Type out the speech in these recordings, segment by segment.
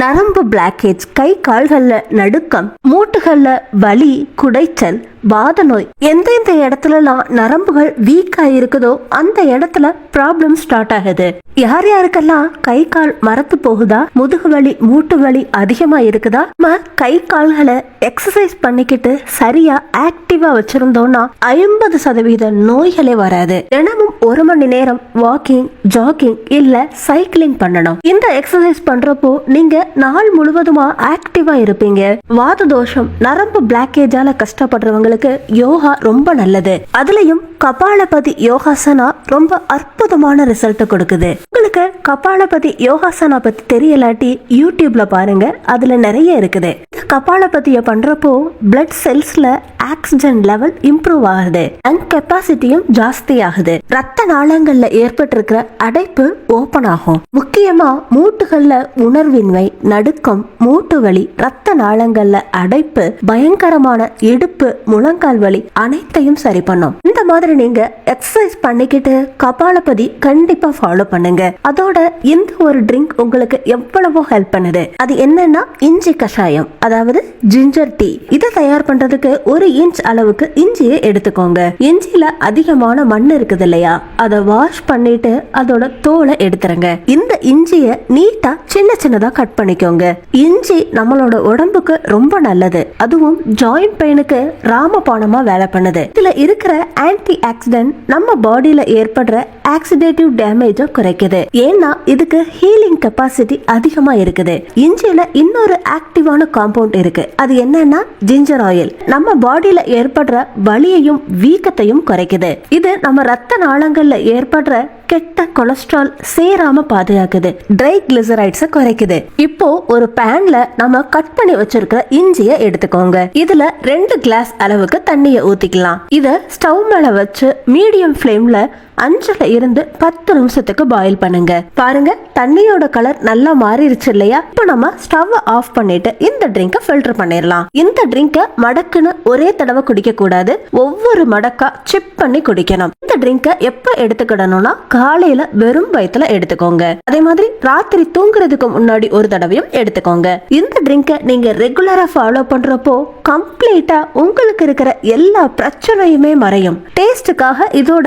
நரம்பு பிளாக்கேஜ் கை கால்கள்ல நடுக்கம் மூட்டுகள்ல வலி குடைச்சல் வாத நோய். எந்தெந்த இடத்துலலாம் நரம்புகள் வீக் இருக்குதோ அந்த இடத்துல ப்ராப்ளம் ஸ்டார்ட் ஆகுது. யார் யாருக்கெல்லாம் கை கால் மரத்து போகுதா? முதுகு வலி மூட்டு வலி அதிகமா இருக்குதா? நம்ம கை கால்களை எக்ஸசைஸ் பண்ணிக்கிட்டு சரியா ஆக்டிவா வச்சிருந்தோம்னா ஐம்பது சதவீத நோய்களே வராது. தினமும் ஒரு மணி நேரம் வாக்கிங் ஜாகிங் இல்ல சைக்கிளிங் பண்ணணும். இந்த எக்ஸசைஸ் பண்றப்போ நீங்க நாள் முழுவதுமா ஆக்டிவா இருப்பீங்க. வாத தோஷம் நரம்பு பிளாக்கேஜால கஷ்டப்படுறவங்க இருக்கிறவங்களுக்கு யோகா ரொம்ப நல்லது. அதுலயும் கபாலபதி யோகாசனா ரொம்ப அற்புதமான ரிசல்ட் கொடுக்குது. உங்களுக்கு கபாலபதி யோகாசனா பத்தி தெரியலாட்டி யூடியூப்ல பாருங்க. அதுல நிறைய இருக்குது. கபாலபதியை கபாலபதிய பண்றப்போ பிளட் செல்ஸ்ல ஆக்சிஜன் லெவல் இம்ப்ரூவ் ஆகுது. அண்ட் கெப்பாசிட்டியும் ஜாஸ்தி ஆகுது ரத்த நாளங்கள்ல ஏற்பட்டிருக்கிற அடைப்பு ஓபன் ஆகும். முக்கியமா மூட்டுகள்ல உணர்வின்மை நடுக்கம் மூட்டு வலி ரத்த நாளங்கள்ல அடைப்பு பயங்கரமான இடுப்பு முழங்கால் வலி அனைத்தையும் சரி பண்ணும். இந்த மாதிரி நீங்க எக்ஸசைஸ் பண்ணிக்கிட்டு கபாலபதி கண்டிப்பா ஃபாலோ பண்ணுங்க. அதோட இந்த ஒரு ட்ரிங்க் உங்களுக்கு எவ்வளவோ ஹெல்ப் பண்ணுது. அது என்னன்னா இஞ்சி கஷாயம் அதாவது ஜிஞ்சர் டீ இதை தயார் பண்றதுக்கு ஒரு இன்ச் அளவுக்கு இஞ்சியை எடுத்துக்கோங்க. இஞ்சியில அதிகமான மண் இருக்குது இல்லையா? அதை வாஷ் பண்ணிட்டு அதோட தோலை எடுத்துருங்க. இந்த இஞ்சிய நீட்டா சின்ன சின்னதா கட் பண்ணிக்கோங்க. இஞ்சி நம்மளோட உடம்புக்கு ரொம்ப நல்லது. அதுவும் ஜாயிண்ட் பெயினுக்கு ராமபானமா வேலை பண்ணுது. இதுல இருக்கிற ஆன்டி ஆக்சிடென்ட் நம்ம பாடியில ஏற்படுற ஆக்சிடேட்டிவ் டேமேஜ குறைக்குது. ஏன்னா இதுக்கு ஹீலிங் கெப்பாசிட்டி அதிகமா இருக்குது. இஞ்சியில இன்னொரு ஆக்டிவான காம்பவுண்ட் இருக்கு. அது என்னன்னா ஜிஞ்சர் ஆயில் நம்ம பாடி பாடியில ஏற்படுற வலியையும் வீக்கத்தையும் குறைக்குது. இது நம்ம ரத்த நாளங்கள்ல ஏற்படுற கெட்ட கொலஸ்ட்ரால் சேராம பாதுகாக்குது. ட்ரை கிளிசரைட்ஸ குறைக்குது. இப்போ ஒரு பேன்ல நம்ம கட் பண்ணி வச்சிருக்கிற இஞ்சிய எடுத்துக்கோங்க. இதுல ரெண்டு கிளாஸ் அளவுக்கு தண்ணிய ஊத்திக்கலாம். இத ஸ்டவ் மேல வச்சு மீடியம் ஃப்ளேம்ல அஞ்சுல இருந்து பத்து நிமிஷத்துக்கு பாயில் பண்ணுங்க. பாருங்க தண்ணியோட கலர் நல்லா மாறிடுச்சு இல்லையா? இப்போ நம்ம ஸ்டவ் ஆஃப் பண்ணிட்டு இந்த ட்ரிங்கை ஃபில்டர் பண்ணிடலாம் இந்த ட்ரிங்கை மடக்குன்னு ஒரே தடவை குடிக்க கூடாது ஒவ்வொரு மடக்கா சிப் பண்ணி குடிக்கணும். இந்த ட்ரிங்கை எப்ப எடுத்துக்கிடணும்னா காலையில வெறும் வயத்துல எடுத்துக்கோங்க. அதே மாதிரி ராத்திரி தூங்குறதுக்கு முன்னாடி ஒரு தடவையும் எடுத்துக்கோங்க. இந்த ட்ரிங்கை நீங்க ரெகுலரா ஃபாலோ பண்றப்போ கம்ப்ளீட்டா உங்களுக்கு இருக்கிற எல்லா பிரச்சனையுமே மறையும். டேஸ்டுக்காக இதோட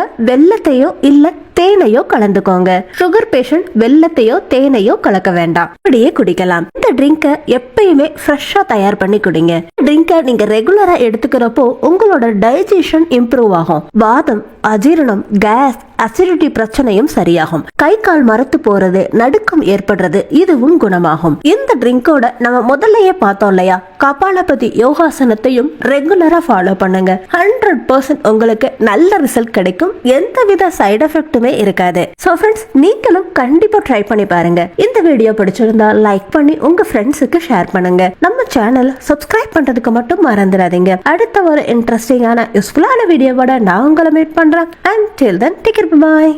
வெள்ளத்தையோ இல்ல தேனையோ கலந்துக்கோங்க. சுகர் பேஷண்ட் வெள்ளத்தையோ தேனையோ கலக்க வேண்டாம். அப்படியே குடிக்கலாம். இந்த ட்ரிங்கை எப்பயுமே ஃப்ரெஷ்ஷா தயார் பண்ணி குடிங்க. ட்ரிங்கை நீங்க ரெகுலரா எடுத்துக்கிறப்போ உங்களோட டைஜஷன் இம்ப்ரூவ் ஆகும். வாதம் அஜீரணம் கேஸ் அசிடிட்டி பிரச்சனையும் சரியாகும். கை கால் மரத்து போறது நடுக்கம் ஏற்படுறது இதுவும் குணமாகும். இந்த ட்ரிங்கோட நம்ம முதல்லயே பார்த்தோம் இல்லையா? கபாலபதி யோகாசனத்தையும் ரெகுலரா ஃபாலோ பண்ணுங்க. ஹண்ட்ரட் பர்சன்ட் உங்களுக்கு நல்ல ரிசல்ட் கிடைக்கும். எந்தவித சைடு எஃபெக்ட்டுமே இருக்காது. ஸோ ஃப்ரெண்ட்ஸ் நீங்களும் கண்டிப்பா ட்ரை பண்ணி பாருங்க. இந்த வீடியோ பிடிச்சிருந்தா லைக் பண்ணி உங்க ஃப்ரெண்ட்ஸுக்கு ஷேர் பண்ணுங்க. நம்ம சேனல் சப்ஸ்கிரைப் பண்றதுக்கு மட்டும் மறந்துடாதீங்க. அடுத்த ஒரு இன்ட்ரெஸ்டிங்கான யூஸ்ஃபுல்லான வீடியோவோட நான் உங்களை மீட் பண்றேன். And till then take care bye